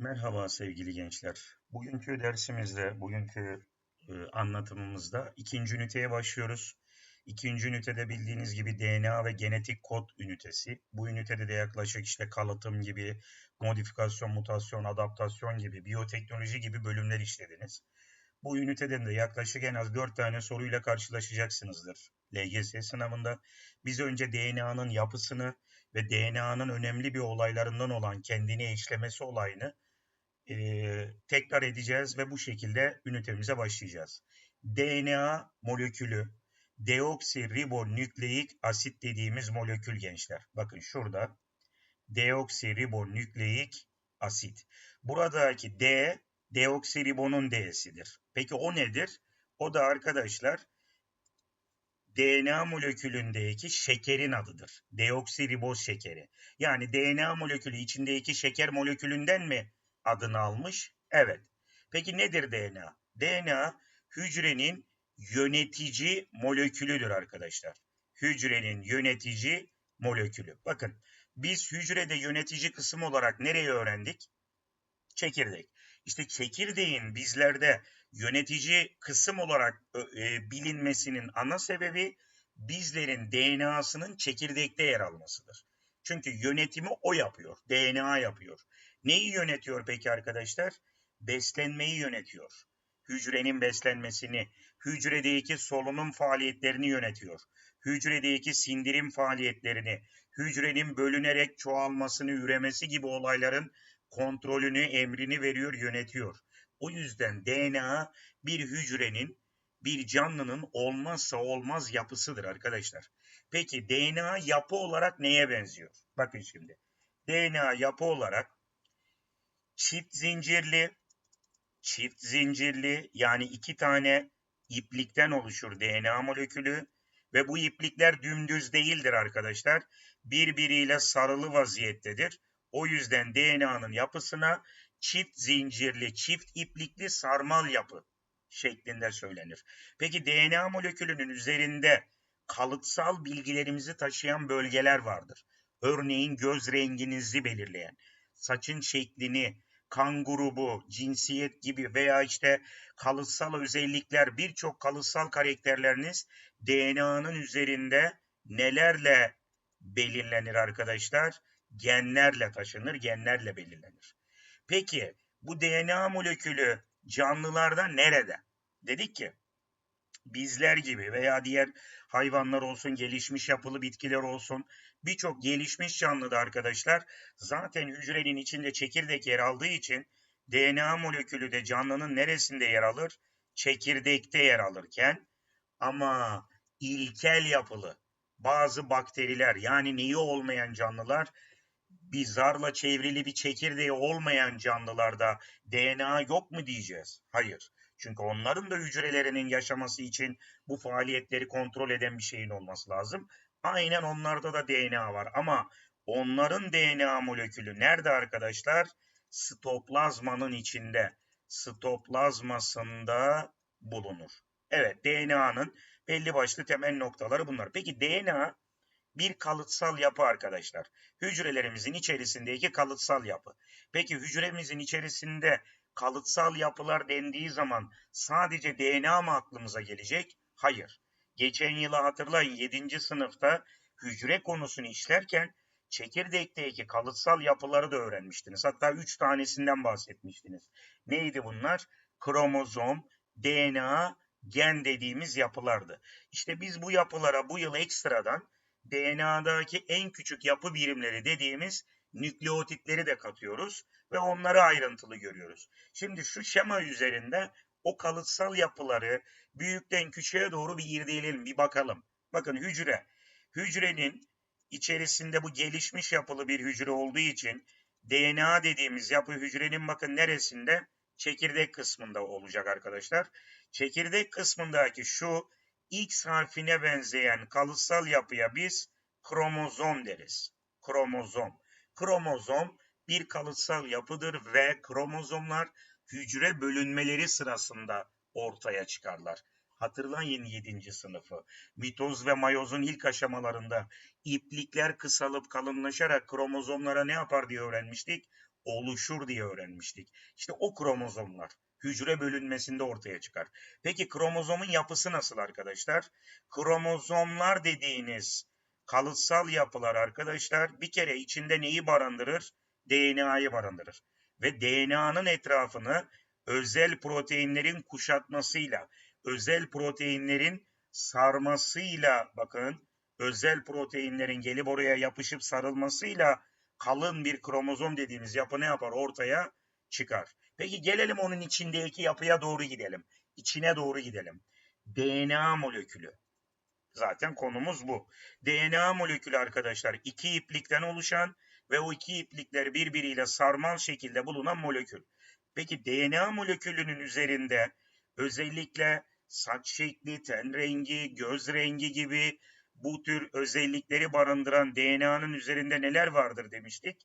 Merhaba sevgili gençler. Bugünkü dersimizde, bugünkü e, anlatımımızda ikinci üniteye başlıyoruz. İkinci ünitede bildiğiniz gibi DNA ve genetik kod ünitesi. Bu ünitede de yaklaşık işte kalıtım gibi, modifikasyon, mutasyon, adaptasyon gibi, biyoteknoloji gibi bölümler işlediniz. Bu üniteden de yaklaşık en az 4 tane soruyla karşılaşacaksınızdır LGS sınavında. Biz önce DNA'nın yapısını ve DNA'nın önemli bir olaylarından olan kendini eşlemesi olayını e, tekrar edeceğiz ve bu şekilde ünitemize başlayacağız. DNA molekülü deoksiribonükleik asit dediğimiz molekül gençler. Bakın şurada deoksiribonükleik asit. Buradaki D deoksiribonun D'sidir. Peki o nedir? O da arkadaşlar DNA molekülündeki şekerin adıdır. Deoksiriboz şekeri. Yani DNA molekülü içindeki şeker molekülünden mi adını almış? Evet. Peki nedir DNA? DNA hücrenin yönetici molekülüdür arkadaşlar. Hücrenin yönetici molekülü. Bakın biz hücrede yönetici kısım olarak nereyi öğrendik? Çekirdek. İşte çekirdeğin bizlerde yönetici kısım olarak e, bilinmesinin ana sebebi bizlerin DNA'sının çekirdekte yer almasıdır. Çünkü yönetimi o yapıyor, DNA yapıyor. Neyi yönetiyor peki arkadaşlar? Beslenmeyi yönetiyor. Hücrenin beslenmesini, hücredeki solunum faaliyetlerini yönetiyor. Hücredeki sindirim faaliyetlerini, hücrenin bölünerek çoğalmasını, üremesi gibi olayların kontrolünü, emrini veriyor, yönetiyor. O yüzden DNA bir hücrenin, bir canlının olmazsa olmaz yapısıdır arkadaşlar. Peki DNA yapı olarak neye benziyor? Bakın şimdi. DNA yapı olarak çift zincirli, çift zincirli yani iki tane iplikten oluşur DNA molekülü ve bu iplikler dümdüz değildir arkadaşlar. Birbiriyle sarılı vaziyettedir. O yüzden DNA'nın yapısına çift zincirli, çift iplikli sarmal yapı şeklinde söylenir. Peki DNA molekülünün üzerinde kalıtsal bilgilerimizi taşıyan bölgeler vardır. Örneğin göz renginizi belirleyen, saçın şeklini, kan grubu, cinsiyet gibi veya işte kalıtsal özellikler birçok kalıtsal karakterleriniz DNA'nın üzerinde nelerle belirlenir arkadaşlar? Genlerle taşınır, genlerle belirlenir. Peki bu DNA molekülü canlılarda nerede? Dedik ki bizler gibi veya diğer hayvanlar olsun, gelişmiş yapılı bitkiler olsun birçok gelişmiş canlıda arkadaşlar zaten hücrenin içinde çekirdek yer aldığı için DNA molekülü de canlının neresinde yer alır? Çekirdekte yer alırken ama ilkel yapılı bazı bakteriler yani neyi olmayan canlılar bir zarla çevrili bir çekirdeği olmayan canlılarda DNA yok mu diyeceğiz? Hayır. Çünkü onların da hücrelerinin yaşaması için bu faaliyetleri kontrol eden bir şeyin olması lazım. Aynen onlarda da DNA var ama onların DNA molekülü nerede arkadaşlar? Stoplazmanın içinde. Stoplazmasında bulunur. Evet DNA'nın belli başlı temel noktaları bunlar. Peki DNA bir kalıtsal yapı arkadaşlar. Hücrelerimizin içerisindeki kalıtsal yapı. Peki hücremizin içerisinde kalıtsal yapılar dendiği zaman sadece DNA mı aklımıza gelecek? Hayır. Geçen yılı hatırlayın 7. sınıfta hücre konusunu işlerken çekirdekteki kalıtsal yapıları da öğrenmiştiniz. Hatta 3 tanesinden bahsetmiştiniz. Neydi bunlar? Kromozom, DNA, gen dediğimiz yapılardı. İşte biz bu yapılara bu yıl ekstradan DNA'daki en küçük yapı birimleri dediğimiz nükleotitleri de katıyoruz ve onları ayrıntılı görüyoruz. Şimdi şu şema üzerinde o kalıtsal yapıları büyükten küçüğe doğru bir irdeleyelim, bir bakalım. Bakın hücre. Hücrenin içerisinde bu gelişmiş yapılı bir hücre olduğu için DNA dediğimiz yapı hücrenin bakın neresinde? Çekirdek kısmında olacak arkadaşlar. Çekirdek kısmındaki şu X harfine benzeyen kalıtsal yapıya biz kromozom deriz. Kromozom. Kromozom bir kalıtsal yapıdır ve kromozomlar hücre bölünmeleri sırasında ortaya çıkarlar. Hatırlayın 7. sınıfı. Mitoz ve mayozun ilk aşamalarında iplikler kısalıp kalınlaşarak kromozomlara ne yapar diye öğrenmiştik? oluşur diye öğrenmiştik. İşte o kromozomlar hücre bölünmesinde ortaya çıkar. Peki kromozomun yapısı nasıl arkadaşlar? Kromozomlar dediğiniz kalıtsal yapılar arkadaşlar bir kere içinde neyi barındırır? DNA'yı barındırır. Ve DNA'nın etrafını özel proteinlerin kuşatmasıyla, özel proteinlerin sarmasıyla bakın özel proteinlerin gelip oraya yapışıp sarılmasıyla kalın bir kromozom dediğimiz yapı ne yapar? Ortaya çıkar. Peki gelelim onun içindeki yapıya doğru gidelim. İçine doğru gidelim. DNA molekülü. Zaten konumuz bu. DNA molekülü arkadaşlar iki iplikten oluşan ve o iki iplikler birbiriyle sarmal şekilde bulunan molekül. Peki DNA molekülünün üzerinde özellikle saç şekli, ten rengi, göz rengi gibi bu tür özellikleri barındıran DNA'nın üzerinde neler vardır demiştik?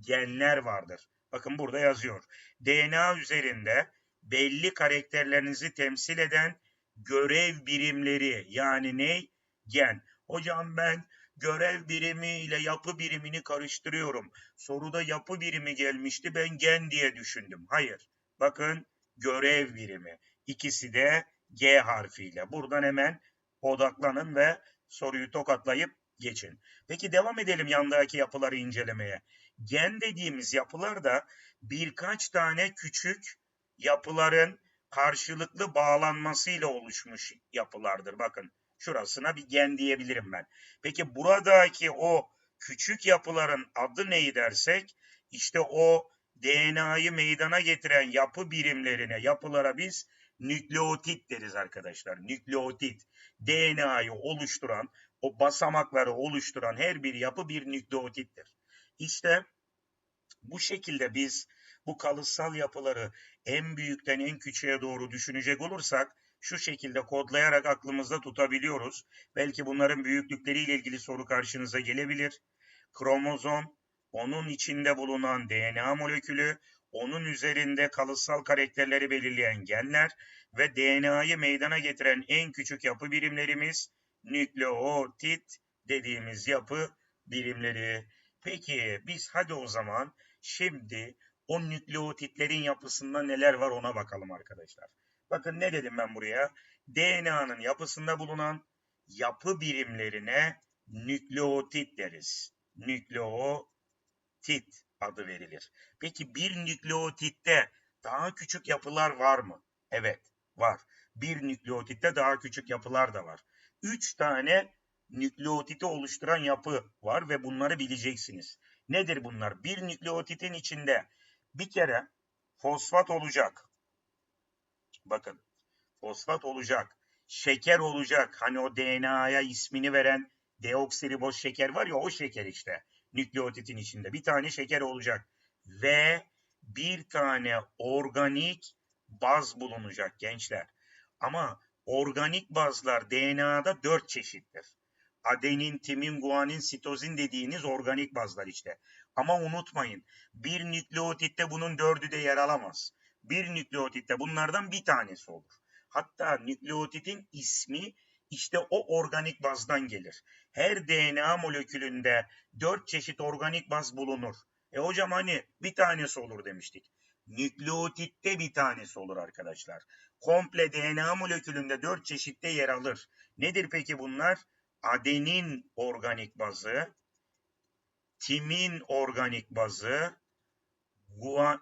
Genler vardır. Bakın burada yazıyor. DNA üzerinde belli karakterlerinizi temsil eden görev birimleri yani ne? Gen. Hocam ben görev birimi ile yapı birimini karıştırıyorum. Soruda yapı birimi gelmişti ben gen diye düşündüm. Hayır. Bakın görev birimi. İkisi de G harfiyle. Buradan hemen odaklanın ve soruyu tokatlayıp geçin. Peki devam edelim yandaki yapıları incelemeye. Gen dediğimiz yapılar da birkaç tane küçük yapıların karşılıklı bağlanmasıyla oluşmuş yapılardır. Bakın şurasına bir gen diyebilirim ben. Peki buradaki o küçük yapıların adı neyi dersek işte o DNA'yı meydana getiren yapı birimlerine, yapılara biz nükleotit deriz arkadaşlar. Nükleotit. DNA'yı oluşturan, o basamakları oluşturan her bir yapı bir nükleotittir. İşte bu şekilde biz bu kalıtsal yapıları en büyükten en küçüğe doğru düşünecek olursak şu şekilde kodlayarak aklımızda tutabiliyoruz. Belki bunların büyüklükleriyle ilgili soru karşınıza gelebilir. Kromozom, onun içinde bulunan DNA molekülü, onun üzerinde kalıtsal karakterleri belirleyen genler ve DNA'yı meydana getiren en küçük yapı birimlerimiz nükleotit dediğimiz yapı birimleri. Peki biz hadi o zaman şimdi o nükleotitlerin yapısında neler var ona bakalım arkadaşlar. Bakın ne dedim ben buraya? DNA'nın yapısında bulunan yapı birimlerine nükleotit deriz. Nükleotit adı verilir. Peki bir nükleotitte daha küçük yapılar var mı? Evet var. Bir nükleotitte daha küçük yapılar da var. Üç tane nükleotiti oluşturan yapı var ve bunları bileceksiniz. Nedir bunlar? Bir nükleotitin içinde bir kere fosfat olacak. Bakın fosfat olacak. Şeker olacak. Hani o DNA'ya ismini veren deoksiriboz şeker var ya o şeker işte. Nükleotitin içinde. Bir tane şeker olacak. Ve bir tane organik baz bulunacak gençler. Ama organik bazlar DNA'da dört çeşittir. Adenin, timin, guanin, sitozin dediğiniz organik bazlar işte. Ama unutmayın bir nükleotitte bunun dördü de yer alamaz. Bir nükleotitte bunlardan bir tanesi olur. Hatta nükleotitin ismi işte o organik bazdan gelir. Her DNA molekülünde dört çeşit organik baz bulunur. E hocam hani bir tanesi olur demiştik. Nükleotitte bir tanesi olur arkadaşlar. Komple DNA molekülünde dört çeşitte yer alır. Nedir peki bunlar? Adenin organik bazı, timin organik bazı,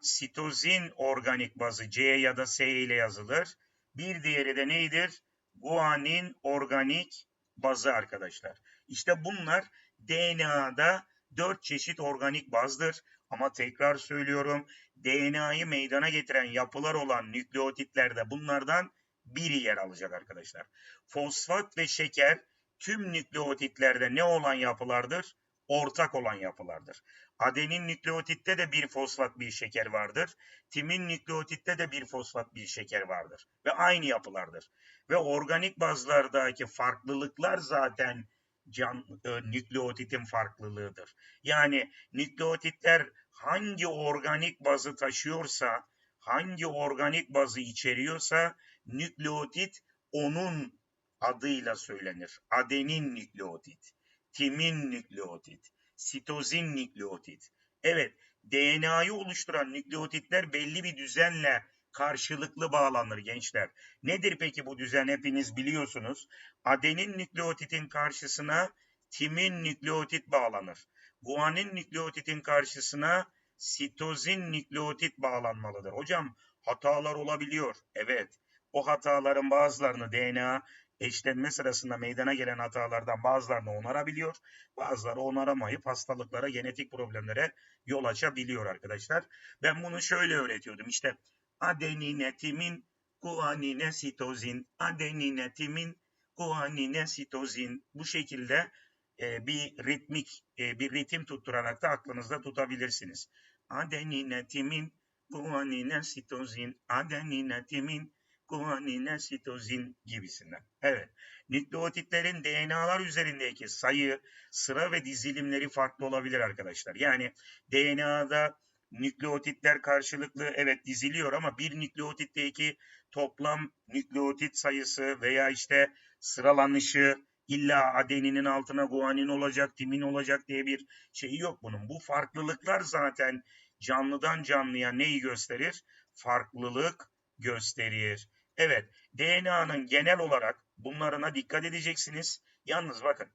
sitozin organik bazı C ya da S ile yazılır. Bir diğeri de neydir? Guanin organik bazı arkadaşlar. İşte bunlar DNA'da dört çeşit organik bazdır. Ama tekrar söylüyorum DNA'yı meydana getiren yapılar olan nükleotitlerde bunlardan biri yer alacak arkadaşlar. Fosfat ve şeker tüm nükleotitlerde ne olan yapılardır? Ortak olan yapılardır. Adenin nükleotitte de bir fosfat bir şeker vardır. Timin nükleotitte de bir fosfat bir şeker vardır. Ve aynı yapılardır. Ve organik bazlardaki farklılıklar zaten can, e, nükleotitin farklılığıdır. Yani nükleotitler hangi organik bazı taşıyorsa, hangi organik bazı içeriyorsa nükleotit onun adıyla söylenir. Adenin nükleotit, timin nükleotit, sitozin nükleotit. Evet, DNA'yı oluşturan nükleotitler belli bir düzenle karşılıklı bağlanır gençler. Nedir peki bu düzen hepiniz biliyorsunuz. Adenin nükleotitin karşısına timin nükleotit bağlanır. Guanin nükleotitin karşısına sitozin nükleotit bağlanmalıdır. Hocam hatalar olabiliyor. Evet. O hataların bazılarını DNA eşlenme sırasında meydana gelen hatalardan bazılarını onarabiliyor. Bazıları onaramayıp hastalıklara, genetik problemlere yol açabiliyor arkadaşlar. Ben bunu şöyle öğretiyordum. İşte adenine, timin, guanine, sitozin, adenine, timin, guanine, sitozin bu şekilde e, bir ritmik, e, bir ritim tutturarak da aklınızda tutabilirsiniz. Adenine, timin, guanine, sitozin, adenine, timin, guanine, sitozin gibisinden. Evet, nükleotitlerin DNA'lar üzerindeki sayı, sıra ve dizilimleri farklı olabilir arkadaşlar. Yani DNA'da nükleotitler karşılıklı evet diziliyor ama bir nükleotitteki toplam nükleotit sayısı veya işte sıralanışı illa adeninin altına guanin olacak, timin olacak diye bir şeyi yok bunun. Bu farklılıklar zaten canlıdan canlıya neyi gösterir? Farklılık gösterir. Evet, DNA'nın genel olarak bunlarına dikkat edeceksiniz. Yalnız bakın,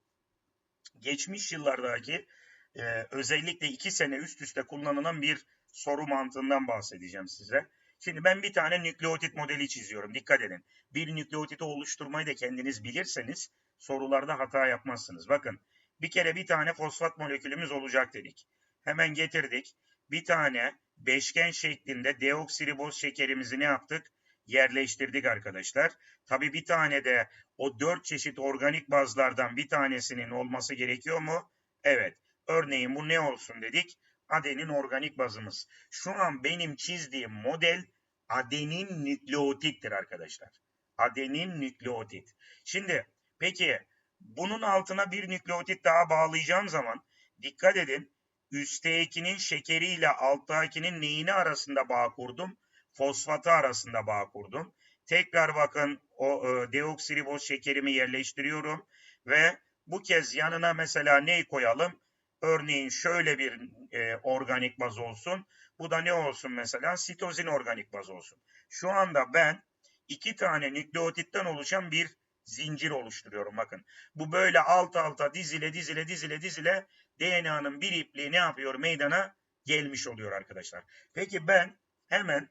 geçmiş yıllardaki e, özellikle iki sene üst üste kullanılan bir soru mantığından bahsedeceğim size. Şimdi ben bir tane nükleotit modeli çiziyorum. Dikkat edin. Bir nükleotiti oluşturmayı da kendiniz bilirseniz sorularda hata yapmazsınız. Bakın bir kere bir tane fosfat molekülümüz olacak dedik. Hemen getirdik. Bir tane beşgen şeklinde deoksiriboz şekerimizi ne yaptık? Yerleştirdik arkadaşlar. Tabii bir tane de o dört çeşit organik bazlardan bir tanesinin olması gerekiyor mu? Evet. Örneğin bu ne olsun dedik? Adenin organik bazımız. Şu an benim çizdiğim model adenin nükleotittir arkadaşlar. Adenin nükleotit. Şimdi peki bunun altına bir nükleotit daha bağlayacağım zaman dikkat edin. Üsttekinin şekeriyle alttakinin neyini arasında bağ kurdum? Fosfatı arasında bağ kurdum. Tekrar bakın o e, deoksiriboz şekerimi yerleştiriyorum ve bu kez yanına mesela neyi koyalım? Örneğin şöyle bir e, organik baz olsun. Bu da ne olsun mesela? Sitozin organik baz olsun. Şu anda ben iki tane nükleotitten oluşan bir zincir oluşturuyorum. Bakın bu böyle alt alta dizile dizile dizile dizile DNA'nın bir ipliği ne yapıyor? Meydana gelmiş oluyor arkadaşlar. Peki ben hemen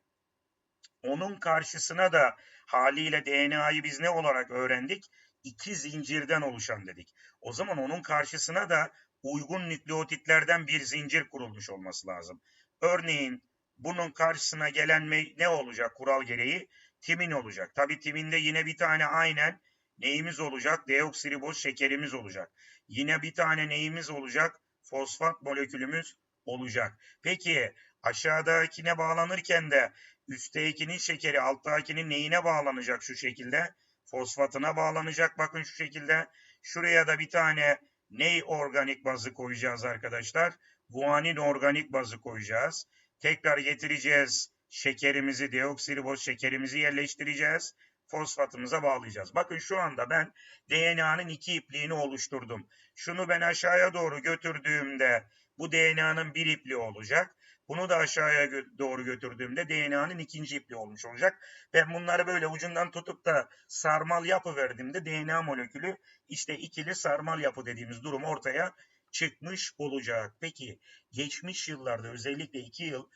onun karşısına da haliyle DNA'yı biz ne olarak öğrendik? İki zincirden oluşan dedik. O zaman onun karşısına da uygun nükleotitlerden bir zincir kurulmuş olması lazım. Örneğin bunun karşısına gelen ne olacak kural gereği? Timin olacak. Tabi timinde yine bir tane aynen neyimiz olacak? Deoksiriboz şekerimiz olacak. Yine bir tane neyimiz olacak? Fosfat molekülümüz olacak. Peki aşağıdakine bağlanırken de üsttekinin şekeri alttakinin neyine bağlanacak şu şekilde? Fosfatına bağlanacak bakın şu şekilde. Şuraya da bir tane ney organik bazı koyacağız arkadaşlar? Guanin organik bazı koyacağız. Tekrar getireceğiz şekerimizi, deoksiriboz şekerimizi yerleştireceğiz. Fosfatımıza bağlayacağız. Bakın şu anda ben DNA'nın iki ipliğini oluşturdum. Şunu ben aşağıya doğru götürdüğümde bu DNA'nın bir ipliği olacak. Bunu da aşağıya doğru götürdüğümde DNA'nın ikinci ipliği olmuş olacak. Ben bunları böyle ucundan tutup da sarmal yapı verdiğimde DNA molekülü işte ikili sarmal yapı dediğimiz durum ortaya çıkmış olacak. Peki geçmiş yıllarda özellikle iki yıl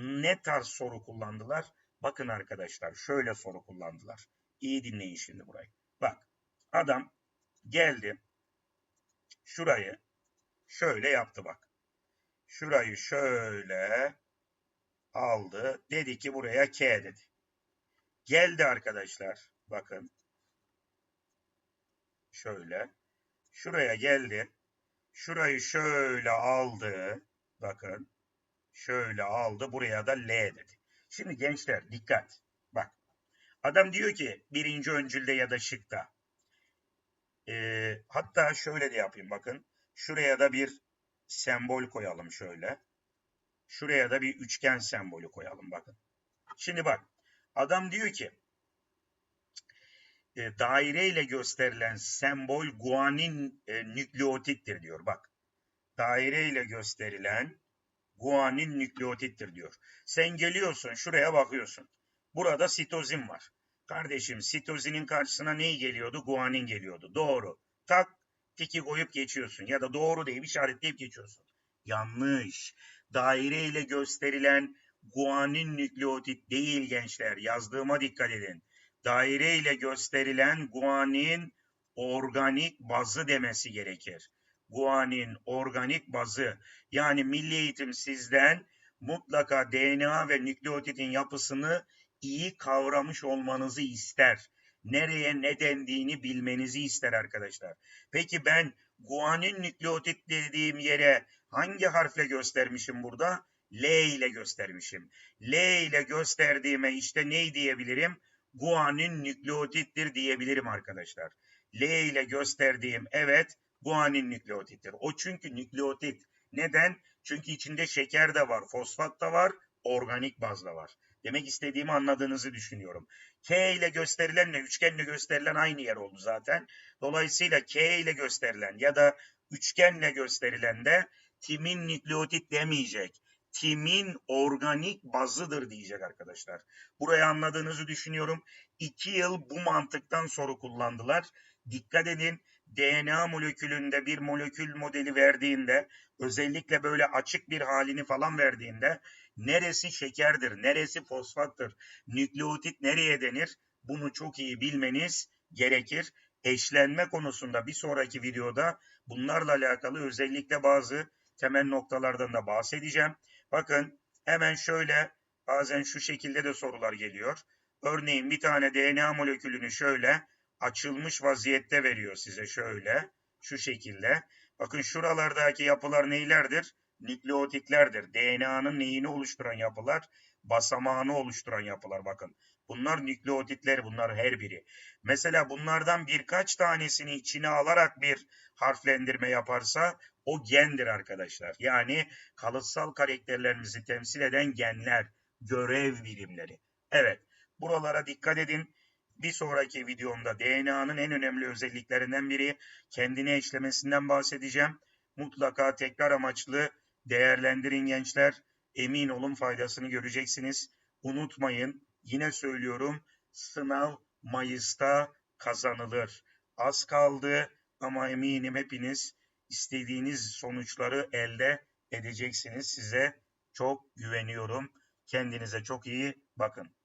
ne tarz soru kullandılar? Bakın arkadaşlar şöyle soru kullandılar. İyi dinleyin şimdi burayı. Bak adam geldi şurayı şöyle yaptı bak. Şurayı şöyle aldı. Dedi ki buraya K dedi. Geldi arkadaşlar. Bakın. Şöyle. Şuraya geldi. Şurayı şöyle aldı. Bakın. Şöyle aldı. Buraya da L dedi. Şimdi gençler dikkat. Bak. Adam diyor ki birinci öncülde ya da şıkta. Ee, hatta şöyle de yapayım bakın. Şuraya da bir sembol koyalım şöyle. Şuraya da bir üçgen sembolü koyalım bakın. Şimdi bak adam diyor ki e, daire ile gösterilen sembol guanin e, nükleotittir diyor bak. Daire ile gösterilen guanin nükleotittir diyor. Sen geliyorsun şuraya bakıyorsun. Burada sitozin var. Kardeşim sitozinin karşısına ne geliyordu? Guanin geliyordu. Doğru. Tak tiki koyup geçiyorsun ya da doğru deyip işaretleyip geçiyorsun. Yanlış. Daire ile gösterilen guanin nükleotit değil gençler. Yazdığıma dikkat edin. Daire ile gösterilen guanin organik bazı demesi gerekir. Guanin organik bazı. Yani milli eğitim sizden mutlaka DNA ve nükleotitin yapısını iyi kavramış olmanızı ister. Nereye ne dendiğini bilmenizi ister arkadaşlar. Peki ben guanin nükleotit dediğim yere hangi harfle göstermişim burada? L ile göstermişim. L ile gösterdiğime işte ne diyebilirim? Guanin nükleotittir diyebilirim arkadaşlar. L ile gösterdiğim evet guanin nükleotittir. O çünkü nükleotit. Neden? Çünkü içinde şeker de var, fosfat da var, organik baz da var. Demek istediğimi anladığınızı düşünüyorum. K ile gösterilenle üçgenle gösterilen aynı yer oldu zaten. Dolayısıyla K ile gösterilen ya da üçgenle gösterilen de timin nükleotit demeyecek. Timin organik bazıdır diyecek arkadaşlar. Burayı anladığınızı düşünüyorum. İki yıl bu mantıktan soru kullandılar. Dikkat edin DNA molekülünde bir molekül modeli verdiğinde özellikle böyle açık bir halini falan verdiğinde neresi şekerdir, neresi fosfattır, nükleotit nereye denir bunu çok iyi bilmeniz gerekir. Eşlenme konusunda bir sonraki videoda bunlarla alakalı özellikle bazı temel noktalardan da bahsedeceğim. Bakın hemen şöyle bazen şu şekilde de sorular geliyor. Örneğin bir tane DNA molekülünü şöyle açılmış vaziyette veriyor size şöyle şu şekilde. Bakın şuralardaki yapılar neylerdir? Nükleotitlerdir. DNA'nın neyini oluşturan yapılar? Basamağını oluşturan yapılar bakın. Bunlar nükleotitler bunlar her biri. Mesela bunlardan birkaç tanesini içine alarak bir harflendirme yaparsa o gendir arkadaşlar. Yani kalıtsal karakterlerimizi temsil eden genler, görev birimleri. Evet, buralara dikkat edin. Bir sonraki videomda DNA'nın en önemli özelliklerinden biri kendine eşlemesinden bahsedeceğim. Mutlaka tekrar amaçlı değerlendirin gençler. Emin olun faydasını göreceksiniz. Unutmayın, yine söylüyorum, sınav Mayıs'ta kazanılır. Az kaldı ama eminim hepiniz istediğiniz sonuçları elde edeceksiniz. Size çok güveniyorum. Kendinize çok iyi bakın.